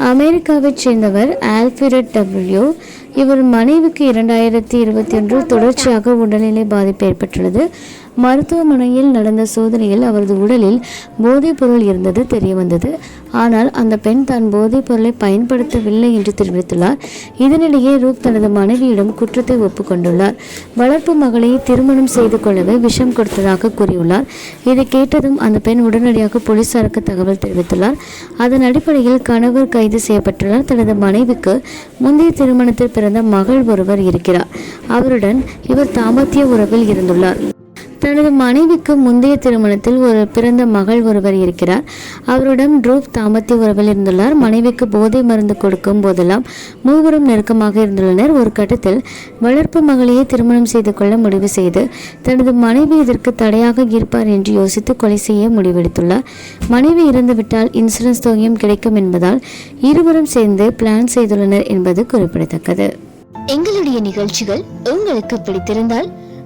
அமெரிக்காவைச் சேர்ந்தவர் Alfred W. இவர் மனைவிக்கு இரண்டாயிரத்தி இருபத்தி ஒன்று தொடர்ச்சியாக உடல்நிலை பாதிப்பு ஏற்பட்டுள்ளது. மருத்துவமனையில் நடந்த சோதனையில் அவரது உடலில் போதைப் பொருள் இருந்தது தெரிய வந்தது ஆனால் அந்த பெண் தான் போதைப் பொருளை பயன்படுத்தவில்லை என்று தெரிவித்துள்ளார். இதனிடையே ரூப் தனது மனைவியிடம் குற்றத்தை ஒப்புக்கொண்டுள்ளார். வளர்ப்பு மகளை திருமணம் செய்து கொள்ளவே விஷம் கொடுத்ததாக கூறியுள்ளார். இதை கேட்டதும் அந்த பெண் உடனடியாக போலீசாருக்கு தகவல் தெரிவித்துள்ளார். அதன் அடிப்படையில் கணவர் கைது செய்யப்பட்டுள்ளார். தனது மனைவிக்கு முந்தைய திருமணத்தில் பிறந்த மகள் ஒருவர் இருக்கிறார். அவருடன் இவர் தாமத்திய உறவில் இருந்துள்ளார். தனது மனைவிக்கு முந்தைய திருமணத்தில் ஒரு பிறந்த மகள் ஒருவர் இருக்கிறார். அவருடன் ட்ரூப் தாம்பத்திய உறவில் இருந்துள்ளார். மனைவிக்கு போதை மருந்து கொடுக்கும் போதெல்லாம் மூவரும் நெருக்கமாக இருந்துள்ளனர். ஒரு கட்டத்தில் வளர்ப்பு மகளையே திருமணம் செய்து கொள்ள முடிவு செய்து தனது மனைவி இதற்கு தடையாக இருப்பார் என்று யோசித்து கொலை செய்ய முடிவெடுத்துள்ளார். மனைவி இறந்துவிட்டால் இன்சூரன்ஸ் தொகையும் கிடைக்கும் என்பதால் இருவரும் சேர்ந்து பிளான் செய்துள்ளனர் என்பது குறிப்பிடத்தக்கது. எங்களுடைய நிகழ்ச்சிகள் உங்களுக்கு பிடித்திருந்தால்